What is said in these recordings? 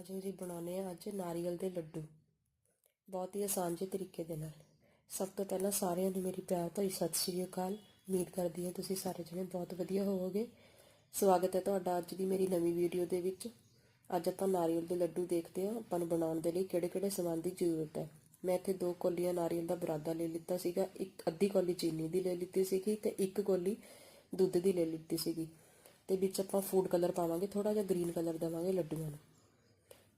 ਅੱਜ ਜੀ ਬਣਾਉਣੇ ਆ ਅੱਜ ਨਾਰੀਅਲ ਦੇ ਲੱਡੂ। ਬਹੁਤ ਹੀ ਆਸਾਨ ਜਿਹੇ ਤਰੀਕੇ ਦੇ ਨਾਲ। ਸਭ ਤੋਂ ਪਹਿਲਾਂ ਸਾਰਿਆਂ ਨੂੰ ਮੇਰੀ ਪਿਆਰ ਭਰੀ ਸਤਿ ਸ਼੍ਰੀ ਅਕਾਲ। ਉਮੀਦ ਕਰਦੀ ਹਾਂ ਤੁਸੀਂ ਸਾਰੇ ਜਣੇ ਬਹੁਤ ਵਧੀਆ ਹੋਵੋਗੇ। ਸਵਾਗਤ ਹੈ ਤੁਹਾਡਾ ਅੱਜ ਦੀ ਮੇਰੀ ਨਵੀਂ ਵੀਡੀਓ ਦੇ ਵਿੱਚ। ਅੱਜ ਆਪਾਂ ਨਾਰੀਅਲ ਦੇ ਲੱਡੂ ਦੇਖਦੇ ਹਾਂ। ਆਪਾਂ ਨੂੰ ਬਣਾਉਣ ਦੇ ਲਈ ਕਿਹੜੇ-ਕਿਹੜੇ ਸਮਾਨ ਦੀ ਜ਼ਰੂਰਤ ਹੈ। ਮੈਂ ਇੱਥੇ ਦੋ ਕੋਲੀਆਂ ਨਾਰੀਅਲ ਦਾ ਬਰਾਦਾ ਲੈ ਲਿੱਤਾ ਸੀਗਾ। ਇੱਕ ਅੱਧੀ ਕੋਲੀ ਚੀਨੀ ਦੀ ਲੈ ਲਿੱਤੀ ਸੀਗੀ ਤੇ ਇੱਕ ਕੋਲੀ ਦੁੱਧ ਦੀ ਲੈ ਲਿੱਤੀ ਸੀਗੀ। ਤੇ ਵਿੱਚ ਆਪਾਂ ਫੂਡ ਕਲਰ ਪਾਵਾਂਗੇ ਥੋੜਾ ਜਿਹਾ ਗ੍ਰੀਨ ਕਲਰ ਦੇਵਾਂਗੇ ਲੱਡੂਆਂ ਨੂੰ।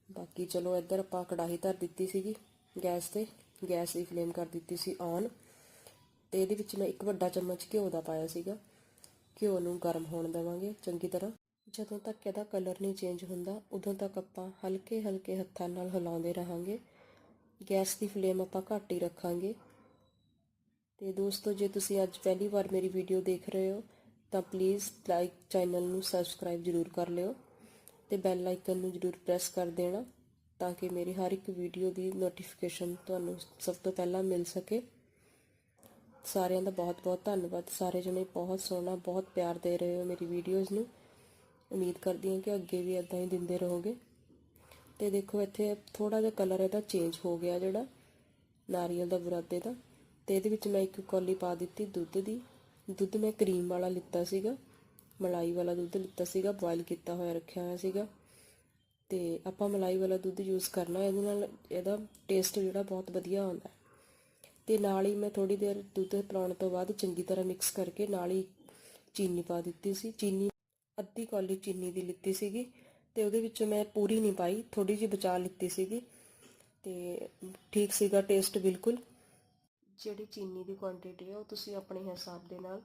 ਬਾਕੀ ਚਲੋ ਇੱਧਰ ਆਪਾਂ ਕੜਾਹੀ ਧਰ ਦਿੱਤੀ ਸੀਗੀ, ਗੈਸ ਤੇ, ਗੈਸ ਦੀ ਫਲੇਮ ਕਰ ਦਿੱਤੀ ਸੀ ਔਨ ਤੇ ਇਹਦੇ ਵਿੱਚ ਮੈਂ ਇੱਕ ਵੱਡਾ ਚਮਚ ਘਿਓ ਦਾ ਪਾਇਆ ਸੀਗਾ। ਘਿਓ ਨੂੰ ਗਰਮ ਹੋਣ ਦੇਵਾਂਗੇ ਚੰਗੀ ਤਰ੍ਹਾਂ। ਜਦੋਂ ਤੱਕ ਇਹਦਾ ਕਲਰ ਨਹੀਂ ਚੇਂਜ ਹੁੰਦਾ, ਉਦੋਂ ਤੱਕ ਆਪਾਂ ਹਲਕੇ ਹਲਕੇ ਹੱਥਾਂ ਨਾਲ ਹਿਲਾਉਂਦੇ ਰਹਾਂਗੇ। ਗੈਸ ਦੀ ਫਲੇਮ ਆਪਾਂ ਘੱਟ ਹੀ ਰੱਖਾਂਗੇ। ਤੇ ਦੋਸਤੋ, ਜੇ ਤੁਸੀਂ ਅੱਜ ਪਹਿਲੀ ਵਾਰ ਮੇਰੀ ਵੀਡੀਓ ਦੇਖ ਰਹੇ ਹੋ, ਤਾਂ ਪਲੀਜ਼ ਲਾਈਕ ਚੈਨਲ ਨੂੰ ਸਬਸਕ੍ਰਾਈਬ ਜ਼ਰੂਰ ਕਰ ਲਿਓ। ਤੇ ਬੈਲ ਆਈਕਨ ਨੂੰ ਜ਼ਰੂਰ ਪ੍ਰੈਸ ਕਰ ਦੇਣਾ ਤਾਂ ਕਿ ਮੇਰੀ ਹਰ ਇੱਕ ਵੀਡੀਓ ਦੀ ਨੋਟੀਫਿਕੇਸ਼ਨ ਤੁਹਾਨੂੰ ਸਭ ਤੋਂ ਪਹਿਲਾਂ ਮਿਲ ਸਕੇ। ਸਾਰਿਆਂ ਦਾ ਬਹੁਤ-ਬਹੁਤ ਧੰਨਵਾਦ। ਸਾਰੇ ਜਣੇ ਬਹੁਤ ਸੋਹਣਾ, ਬਹੁਤ ਪਿਆਰ ਦੇ ਰਹੇ ਹੋ ਮੇਰੀ ਵੀਡੀਓਜ਼ ਨੂੰ। ਉਮੀਦ ਕਰਦੀ ਹਾਂ ਕਿ ਅੱਗੇ ਵੀ ਇਦਾਂ ਹੀ ਦਿੰਦੇ ਰਹੋਗੇ। ਤੇ ਦੇਖੋ, ਇੱਥੇ ਥੋੜਾ ਜਿਹਾ ਕਲਰ ਇਹਦਾ ਚੇਂਜ ਹੋ ਗਿਆ ਜਿਹੜਾ, ਨਾਰੀਅਲ ਦਾ ਬੁਰਾਦੇ ਦਾ। ਤੇ ਇਹਦੇ ਵਿੱਚ ਮੈਂ ਇੱਕ ਕੌਲੀ ਪਾ ਦਿੱਤੀ ਦੁੱਧ ਦੀ। ਦੁੱਧ ਮੈਂ ਕਰੀਮ ਵਾਲਾ ਲਿੱਤਾ ਸੀਗਾ। ਮਲਾਈ ਵਾਲਾ ਦੁੱਧ ਲਿੱਤਾ ਸੀਗਾ ਬੋਇਲ ਕੀਤਾ ਹੋਇਆ, ਰੱਖਿਆ ਹੋਇਆ ਸੀਗਾ। ਤੇ ਆਪਾਂ ਮਲਾਈ ਵਾਲਾ ਦੁੱਧ ਯੂਜ਼ ਕਰਨਾ, ਇਹਦੇ ਨਾਲ ਇਹਦਾ ਟੇਸਟ ਜਿਹੜਾ ਬਹੁਤ ਵਧੀਆ ਆਉਂਦਾ ਤੇ ਨਾਲ ਹੀ ਮੈਂ ਥੋੜੀ ਦੇਰ ਦੁੱਧ ਪਿਲਾਉਣ ਤੋਂ ਬਾਅਦ ਚੰਗੀ ਤਰ੍ਹਾਂ ਮਿਕਸ ਕਰਕੇ ਨਾਲ ਹੀ ਚੀਨੀ ਪਾ ਦਿੱਤੀ ਸੀ। ਚੀਨੀ, ਅੱਧੀ ਕੌਲੀ ਚੀਨੀ ਦੀ ਲਿੱਤੀ ਸੀਗੀ ਤੇ ਉਹਦੇ ਵਿੱਚ ਮੈਂ ਪੂਰੀ ਨਹੀਂ ਪਾਈ ਥੋੜੀ ਜਿਹੀ ਬਚਾ ਲਿੱਤੀ ਸੀਗੀ ਤੇ ਠੀਕ ਸੀਗਾ ਟੇਸਟ ਬਿਲਕੁਲ। ਜਿਹੜੀ ਚੀਨੀ ਦੀ ਕੁਆਂਟੀਟੀ ਹੈ ਉਹ ਤੁਸੀਂ ਆਪਣੇ ਹਿਸਾਬ ਦੇ ਨਾਲ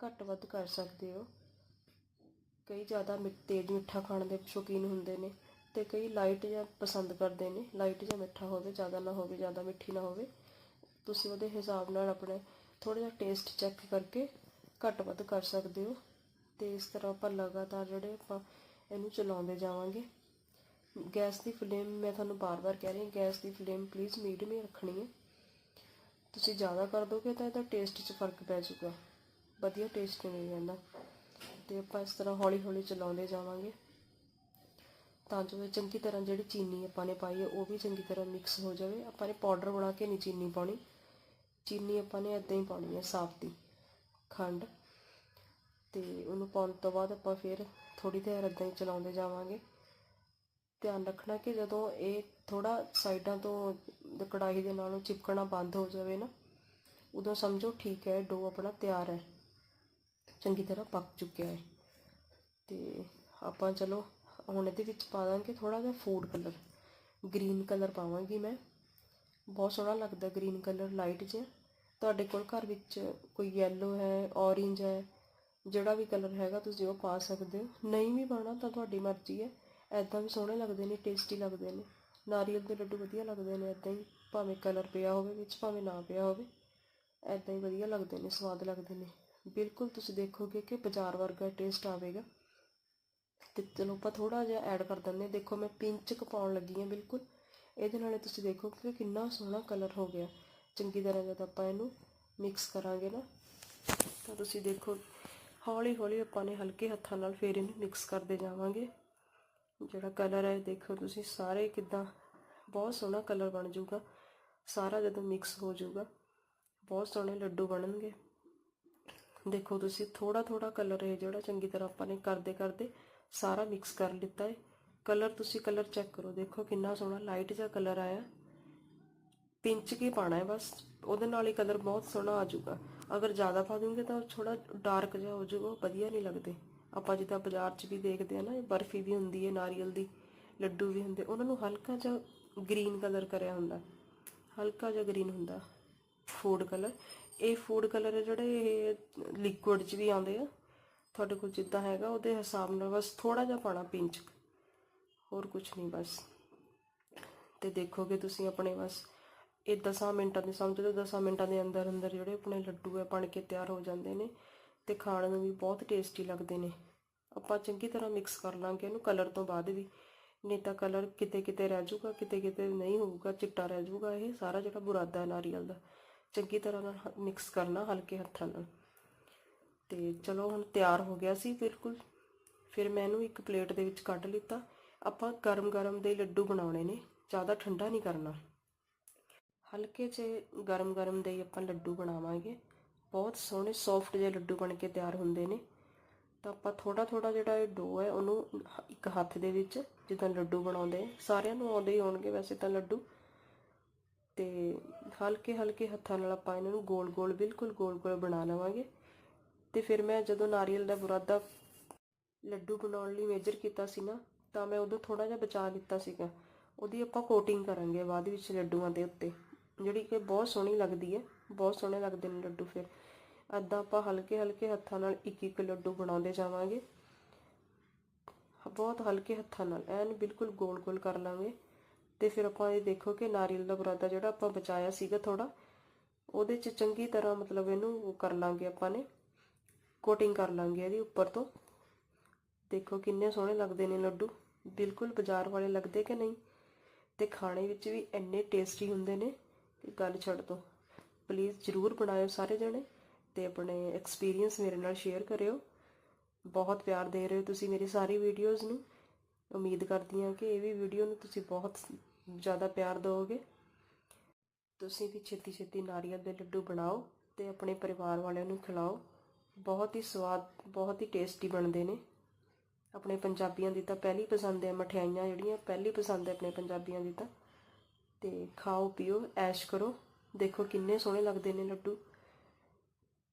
ਘੱਟ ਵੱਧ ਕਰ ਸਕਦੇ ਹੋ। ਕਈ ਜ਼ਿਆਦਾ ਮਿੱਠ, ਤੇਜ਼ ਮਿੱਠਾ ਖਾਣ ਦੇ ਸ਼ੌਕੀਨ ਹੁੰਦੇ ਨੇ ਅਤੇ ਕਈ ਲਾਈਟ ਜਾਂ ਪਸੰਦ ਕਰਦੇ ਨੇ। ਲਾਈਟ ਜਾਂ ਮਿੱਠਾ ਹੋਵੇ, ਜ਼ਿਆਦਾ ਨਾ ਹੋਵੇ, ਜ਼ਿਆਦਾ ਮਿੱਠੀ ਨਾ ਹੋਵੇ। ਤੁਸੀਂ ਉਹਦੇ ਹਿਸਾਬ ਨਾਲ ਆਪਣੇ ਥੋੜ੍ਹਾ ਜਿਹਾ ਟੇਸਟ ਚੈੱਕ ਕਰਕੇ ਘੱਟ ਵੱਧ ਕਰ ਸਕਦੇ ਹੋ। ਤੇ ਇਸ ਤਰ੍ਹਾਂ ਆਪਾਂ ਲਗਾਤਾਰ ਜਿਹੜੇ ਆਪਾਂ ਇਹਨੂੰ ਚਲਾਉਂਦੇ ਜਾਵਾਂਗੇ। ਗੈਸ ਦੀ ਫਲੇਮ ਮੈਂ ਤੁਹਾਨੂੰ ਬਾਰ-ਬਾਰ ਕਹਿ ਰਹੀ ਹਾਂ, ਗੈਸ ਦੀ ਫਲੇਮ ਪਲੀਜ਼ ਮੀਡੀਅਮ ਹੀ ਰੱਖਣੀ ਹੈ। ਤੁਸੀਂ ਜ਼ਿਆਦਾ ਕਰ ਦੋਗੇ ਤਾਂ ਇਹਦਾ ਟੇਸਟ 'ਚ ਫ਼ਰਕ ਪੈ ਜਾਊਗਾ। ਵਧੀਆ ਟੇਸਟ ਨਹੀਂ ਰਹਿੰਦਾ। ਤੇ ਆਪਾਂ ਇਸ ਤਰ੍ਹਾਂ ਹੌਲੀ-ਹੌਲੀ ਚਲਾਉਂਦੇ ਜਾਵਾਂਗੇ। ਤਾਂ ਜੋ ਚੰਗੀ ਤਰ੍ਹਾਂ ਜਿਹੜੀ ਚੀਨੀ ਆਪਾਂ ਨੇ ਪਾਈ ਹੈ, ਉਹ ਵੀ ਚੰਗੀ ਤਰ੍ਹਾਂ ਮਿਕਸ ਹੋ ਜਾਵੇ। ਆਪਾਂ ਨੇ ਪਾਊਡਰ ਬਣਾ ਕੇ ਨਹੀਂ ਚੀਨੀ ਪਾਉਣੀ। ਚੀਨੀ ਆਪਾਂ ਨੇ ਇਦਾਂ ਹੀ ਪਾਉਣੀ ਹੈ, ਸਾਫ਼ ਦੀ ਖੰਡ। ਤੇ ਉਹਨੂੰ ਪਾਉਣ ਤੋਂ ਬਾਅਦ ਆਪਾਂ ਫਿਰ ਥੋੜੀ ਦੇਰ ਇਦਾਂ ਹੀ ਚਲਾਉਂਦੇ ਜਾਵਾਂਗੇ। ਧਿਆਨ ਰੱਖਣਾ ਕਿ ਜਦੋਂ ਇਹ ਥੋੜਾ ਸਾਈਡਾਂ ਤੋਂ ਕੜਾਹੀ ਦੇ ਨਾਲੋਂ ਚਿਪਕਣਾ ਬੰਦ ਹੋ ਜਾਵੇ ਨਾ, ਉਦੋਂ ਸਮਝੋ ਠੀਕ ਹੈ ਡੋ ਆਪਣਾ ਤਿਆਰ ਹੈ। ਚੰਗੀ ਤਰ੍ਹਾਂ ਪੱਕ ਚੁੱਕਿਆ ਹੈ। ਤੇ ਆਪਾਂ ਚਲੋ ਹੁਣ ਇਹਦੇ ਵਿੱਚ ਪਾ ਦਾਂਗੇ ਥੋੜਾ ਜਿਹਾ ਫੂਡ ਕਲਰ ਗ੍ਰੀਨ ਕਲਰ ਪਾਵਾਂਗੀ ਮੈਂ। ਬਹੁਤ ਸੋਹਣਾ ਲੱਗਦਾ ਗ੍ਰੀਨ ਕਲਰ ਲਾਈਟ ਜਿਹਾ। ਤੁਹਾਡੇ ਕੋਲ ਘਰ ਵਿੱਚ ਕੋਈ ਯੈਲੋ ਹੈ ਔਰੇਂਜ ਹੈ, ਜਿਹੜਾ ਵੀ ਕਲਰ ਹੈਗਾ ਤੁਸੀਂ ਉਹ ਪਾ ਸਕਦੇ ਹੋ। ਨਹੀਂ ਵੀ ਪਾਣਾ ਤਾਂ ਤੁਹਾਡੀ ਮਰਜ਼ੀ ਹੈ। ਐਦਾਂ ਵੀ ਸੋਹਣੇ ਲੱਗਦੇ ਨੇ ਟੇਸਟੀ ਲੱਗਦੇ ਨੇ। ਨਾਰੀਅਲ ਦੇ ਲੱਡੂ ਵਧੀਆ ਲੱਗਦੇ ਨੇ ਐਦਾਂ ਹੀ, ਭਾਵੇਂ ਕਲਰ ਪਿਆ ਹੋਵੇ ਵਿੱਚ, ਭਾਵੇਂ ਨਾ ਪਿਆ ਹੋਵੇ। ਐਦਾਂ ਹੀ ਵਧੀਆ ਲੱਗਦੇ ਨੇ, ਸਵਾਦ ਲੱਗਦੇ ਨੇ। ਬਿਲਕੁਲ ਤੁਸੀਂ ਦੇਖੋਗੇ ਕਿ ਬਾਜ਼ਾਰ ਵਰਗਾ ਟੇਸਟ ਆਵੇਗਾ। ਤੇ ਚਲੋ ਆਪਾਂ ਥੋੜਾ ਜਿਹਾ ਐਡ ਕਰ ਦਿੰਦੇ ਦੇਖੋ ਮੈਂ ਪਿੰਚ ਕ ਪਾਉਣ ਲੱਗੀ ਹਾਂ ਬਿਲਕੁਲ। ਇਹਦੇ ਨਾਲੇ ਤੁਸੀਂ ਦੇਖੋ ਕਿ ਕਿੰਨਾ ਸੋਹਣਾ ਕਲਰ ਹੋ ਗਿਆ। ਚੰਗੀ ਤਰ੍ਹਾਂ ਜਦ ਆਪਾਂ ਇਹਨੂੰ ਮਿਕਸ ਕਰਾਂਗੇ ਨਾ, ਤਾਂ ਤੁਸੀਂ ਦੇਖੋ ਹੌਲੀ ਹੌਲੀ ਆਪਾਂ ਨੇ ਹਲਕੇ ਹੱਥਾਂ ਨਾਲ ਫੇਰ ਇਹਨੂੰ ਮਿਕਸ ਕਰਦੇ ਜਾਵਾਂਗੇ। ਜਿਹੜਾ ਕਲਰ ਹੈ, ਦੇਖੋ ਤੁਸੀਂ ਸਾਰੇ ਕਿਦਾਂ ਬਹੁਤ ਸੋਹਣਾ ਕਲਰ ਬਣ ਜਾਊਗਾ। ਸਾਰਾ ਜਦੋਂ ਮਿਕਸ ਹੋ ਜਾਊਗਾ, ਬਹੁਤ ਸੋਹਣੇ ਲੱਡੂ ਬਣਨਗੇ। ਦੇਖੋ ਤੁਸੀਂ ਥੋੜਾ ਥੋੜਾ ਕਲਰ ਹੈ ਜਿਹੜਾ ਚੰਗੀ ਤਰ੍ਹਾਂ ਆਪਾਂ ਨੇ ਕਰਦੇ ਕਰਦੇ ਸਾਰਾ ਮਿਕਸ ਕਰ ਲਿੱਤਾ ਹੈ। ਕਲਰ ਤੁਸੀਂ ਕਲਰ ਚੈੱਕ ਕਰੋ, ਦੇਖੋ ਕਿੰਨਾ ਸੋਹਣਾ ਲਾਈਟ ਜਿਹਾ ਕਲਰ ਆਇਆ। ਪਿੰਚ ਕੇ ਪਾਣਾ ਹੈ ਬਸ, ਉਹਦੇ ਨਾਲ ਹੀ ਕਲਰ ਬਹੁਤ ਸੋਹਣਾ ਆ ਜਾਊਗਾ। ਅਗਰ ਜ਼ਿਆਦਾ ਪਾ ਦੂੰਗੇ ਤਾਂ ਥੋੜਾ ਡਾਰਕ ਜਿਹਾ ਹੋ ਜਾਊਗਾ ਵਧੀਆ ਨਹੀਂ ਲੱਗਦੇ। ਆਪਾਂ ਜਿੱਦਾਂ ਬਾਜ਼ਾਰ 'ਚ ਵੀ ਦੇਖਦੇ ਆ ਨਾ, ਬਰਫੀ ਵੀ ਹੁੰਦੀ ਹੈ, ਨਾਰੀਅਲ ਦੀ, ਲੱਡੂ ਵੀ ਹੁੰਦੇ, ਉਹਨਾਂ ਨੂੰ ਹਲਕਾ ਜਿਹਾ ਗ੍ਰੀਨ ਕਲਰ ਕਰਿਆ ਹੁੰਦਾ। ਹਲਕਾ ਜਿਹਾ ਗ੍ਰੀਨ ਹੁੰਦਾ ਫੂਡ ਕਲਰ ਇਹ ਫੂਡ ਕਲਰ ਜਿਹੜੇ ਇਹ ਲਿਕੁਇਡ 'ਚ ਵੀ ਆਉਂਦੇ ਆ, ਤੁਹਾਡੇ ਕੋਲ ਜਿੱਦਾਂ ਹੈਗਾ, ਉਹਦੇ ਹਿਸਾਬ ਨਾਲ ਬਸ ਥੋੜਾ ਜਿਹਾ ਪਾਣਾ ਪਿੰਚ ਹੋਰ ਕੁਝ ਨਹੀਂ ਬਸ। ਤੇ ਦੇਖੋਗੇ ਤੁਸੀਂ ਆਪਣੇ ਬਸ ਇਹ 10 ਮਿੰਟਾਂ ਦੇ, ਸਮਝ ਲਓ 10 ਮਿੰਟਾਂ ਦੇ ਅੰਦਰ ਅੰਦਰ ਜਿਹੜੇ ਆਪਣੇ ਲੱਡੂ ਹੈ ਬਣ ਕੇ ਤਿਆਰ ਹੋ ਜਾਂਦੇ ਨੇ ਤੇ ਖਾਣ ਨੂੰ ਵੀ ਬਹੁਤ ਟੇਸਟੀ ਲੱਗਦੇ ਨੇ। ਆਪਾਂ ਚੰਗੀ ਤਰ੍ਹਾਂ ਮਿਕਸ ਕਰ ਲਾਂਗੇ ਇਹਨੂੰ ਕਲਰ ਤੋਂ ਬਾਅਦ ਵੀ। ਨਹੀਂ ਤਾਂ ਕਲਰ ਕਿਤੇ ਕਿਤੇ ਰਹਿ ਜਾਊਗਾ ਕਿਤੇ ਕਿਤੇ ਨਹੀਂ ਹੋਊਗਾ, ਚਿੱਟਾ ਰਹਿ ਜਾਊਗਾ, ਇਹ ਸਾਰਾ ਜਿਹੜਾ ਬੁਰਾਦਾ ਹੈ ਨਾਰੀਅਲ ਦਾ। ਚੰਗੀ ਤਰ੍ਹਾਂ ਨਾਲ ਮਿਕਸ ਕਰਨਾ ਹਲਕੇ ਹੱਥਾਂ ਨਾਲ। ਤੇ ਚਲੋ ਹੁਣ ਤਿਆਰ ਹੋ ਗਿਆ ਸੀ ਬਿਲਕੁਲ। ਫਿਰ ਮੈਂ ਇਹਨੂੰ ਇੱਕ ਪਲੇਟ ਦੇ ਵਿੱਚ ਕੱਢ ਲਿੱਤਾ। ਆਪਾਂ ਗਰਮ ਗਰਮ ਦੇ ਲੱਡੂ ਬਣਾਉਣੇ ਨੇ, ਜ਼ਿਆਦਾ ਠੰਡਾ ਨਹੀਂ ਕਰਨਾ। ਹਲਕੇ ਜਿਹੇ ਗਰਮ ਗਰਮ ਦੇ ਹੀ ਆਪਾਂ ਲੱਡੂ ਬਣਾਵਾਂਗੇ। ਬਹੁਤ ਸੋਹਣੇ ਸੌਫਟ ਜਿਹੇ ਲੱਡੂ ਬਣ ਕੇ ਤਿਆਰ ਹੁੰਦੇ ਨੇ। ਤਾਂ ਆਪਾਂ ਥੋੜਾ ਥੋੜਾ ਜਿਹੜਾ ਇਹ ਡੋ ਹੈ, ਉਹਨੂੰ ਇੱਕ ਹੱਥ ਦੇ ਵਿੱਚ ਜਿੱਦਾਂ ਲੱਡੂ ਬਣਾਉਂਦੇ ਸਾਰਿਆਂ ਨੂੰ ਆਉਂਦੇ ਹੀ ਹੋਣਗੇ ਵੈਸੇ ਤਾਂ ਲੱਡੂ। ਤੇ ਹਲਕੇ ਹਲਕੇ ਹੱਥਾਂ ਨਾਲ ਆਪਾਂ ਇਹਨਾਂ ਨੂੰ ਗੋਲ ਗੋਲ, ਬਿਲਕੁਲ ਗੋਲ ਗੋਲ ਬਣਾ ਲਵਾਂਗੇ। ਤੇ ਫਿਰ ਮੈਂ ਜਦੋਂ ਨਾਰੀਅਲ ਦਾ ਬੁਰਾਦਾ ਲੱਡੂ ਬਣਾਉਣ ਲਈ ਮੇਜਰ ਕੀਤਾ ਸੀ ਨਾ, ਤਾਂ ਮੈਂ ਉਦੋਂ ਥੋੜਾ ਜਿਹਾ ਬਚਾ ਲਿੱਤਾ ਸੀਗਾ। ਉਹਦੀ ਆਪਾਂ ਕੋਟਿੰਗ ਕਰਾਂਗੇ ਬਾਅਦ ਵਿੱਚ ਲੱਡੂਆਂ ਦੇ ਉੱਤੇ, ਜਿਹੜੀ ਕਿ ਬਹੁਤ ਸੋਹਣੀ ਲੱਗਦੀ ਹੈ, ਬਹੁਤ ਸੋਹਣੇ ਲੱਗਦੇ ਨੇ ਲੱਡੂ ਫਿਰ। ਅੱਧਾ ਆਪਾਂ ਹਲਕੇ ਹਲਕੇ ਹੱਥਾਂ ਨਾਲ ਇੱਕ ਇੱਕ ਲੱਡੂ ਬਣਾਉਂਦੇ ਜਾਵਾਂਗੇ। ਬਹੁਤ ਹਲਕੇ ਹੱਥਾਂ ਨਾਲ, ਐਨ ਬਿਲਕੁਲ ਗੋਲ ਗੋਲ ਕਰ ਲਾਂਗੇ। ਤੇ ਫਿਰ ਆਪਾਂ ਇਹ ਦੇਖੋ ਕਿ ਨਾਰੀਅਲ ਦਾ ਬੁਰਾਦਾ ਜਿਹੜਾ ਆਪਾਂ ਬਚਾਇਆ ਸੀਗਾ ਥੋੜਾ ਉਹਦੇ 'ਚ ਚੰਗੀ ਤਰ੍ਹਾਂ ਮਤਲਬ ਇਹਨੂੰ ਉਹ ਕਰ ਲਾਂਗੇ ਆਪਾਂ ਨੇ ਕੋਟਿੰਗ ਕਰ ਲਾਂਗੇ ਇਹਦੀ ਉੱਪਰ ਤੋਂ। ਦੇਖੋ ਕਿੰਨੇ ਸੋਹਣੇ ਲੱਗਦੇ ਨੇ ਲੱਡੂ, ਬਿਲਕੁਲ ਬਾਜ਼ਾਰ ਵਾਲੇ ਲੱਗਦੇ ਕਿ ਨਹੀਂ? ਤੇ ਖਾਣੇ ਵਿੱਚ ਵੀ ਇੰਨੇ ਟੇਸਟੀ ਹੁੰਦੇ ਨੇ ਕਿ ਗੱਲ ਛੱਡ ਦੋ। ਪਲੀਜ਼ ਜਰੂਰ ਬਣਾਇਓ ਸਾਰੇ ਜਣੇ ਤੇ ਆਪਣੇ ਐਕਸਪੀਰੀਅੰਸ ਮੇਰੇ ਨਾਲ ਸ਼ੇਅਰ ਕਰਿਓ। ਬਹੁਤ ਪਿਆਰ ਦੇ ਰਹੇ ਹੋ ਤੁਸੀਂ ਮੇਰੀ ਸਾਰੀ ਵੀਡੀਓਜ਼ ਨੂੰ। ਉਮੀਦ ਕਰਦੀ ਹਾਂ ਕਿ ਇਹ ਵੀ ਵੀਡੀਓ ਨੂੰ ਤੁਸੀਂ ਬਹੁਤ ਜ਼ਿਆਦਾ ਪਿਆਰ ਦਿਓਗੇ? ਤੁਸੀਂ ਵੀ ਛੇਤੀ ਛੇਤੀ ਨਾਰੀਅਲ ਦੇ ਲੱਡੂ ਬਣਾਓ ਤੇ ਆਪਣੇ ਪਰਿਵਾਰ ਵਾਲਿਆਂ ਨੂੰ ਖਿਲਾਓ। ਬਹੁਤ ਹੀ ਸਵਾਦ, ਬਹੁਤ ਹੀ ਟੇਸਟੀ ਬਣਦੇ ਨੇ। ਆਪਣੇ ਪੰਜਾਬੀਆਂ ਦੀ ਤਾਂ ਪਹਿਲੀ ਪਸੰਦ ਹੈ ਮਠਿਆਈਆਂ ਜਿਹੜੀਆਂ, ਪਹਿਲੀ ਪਸੰਦ ਹੈ ਆਪਣੇ ਪੰਜਾਬੀਆਂ ਦੀ ਤਾਂ। ਤੇ ਖਾਓ, ਪੀਓ, ਐਸ਼ ਕਰੋ। ਦੇਖੋ ਕਿੰਨੇ ਸੋਹਣੇ ਲੱਗਦੇ ਨੇ ਲੱਡੂ।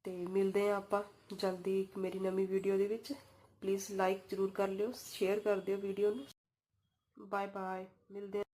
ਤੇ ਮਿਲਦੇ ਆ ਆਪਾਂ ਜਲਦੀ ਇੱਕ ਮੇਰੀ ਨਵੀਂ ਵੀਡੀਓ ਦੇ ਵਿੱਚ। ਪਲੀਜ਼ ਲਾਈਕ ਜ਼ਰੂਰ ਕਰ ਲਿਓ ਸ਼ੇਅਰ ਕਰ ਦਿਓ ਵੀਡੀਓ ਨੂੰ। ਬਾਏ ਬਾਏ ਮਿਲਦੇ ਹਾਂ।